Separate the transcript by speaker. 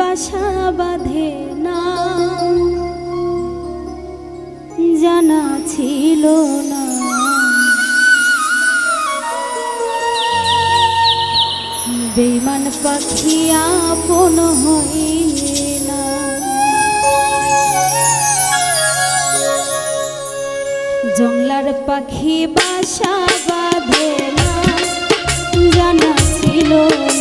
Speaker 1: বাসা বাঁধে না। জানা ছিল না। বেমান পাখি আপন হইয়ে না। পাখি বাসা বাঁধে না। জানা ছিল না।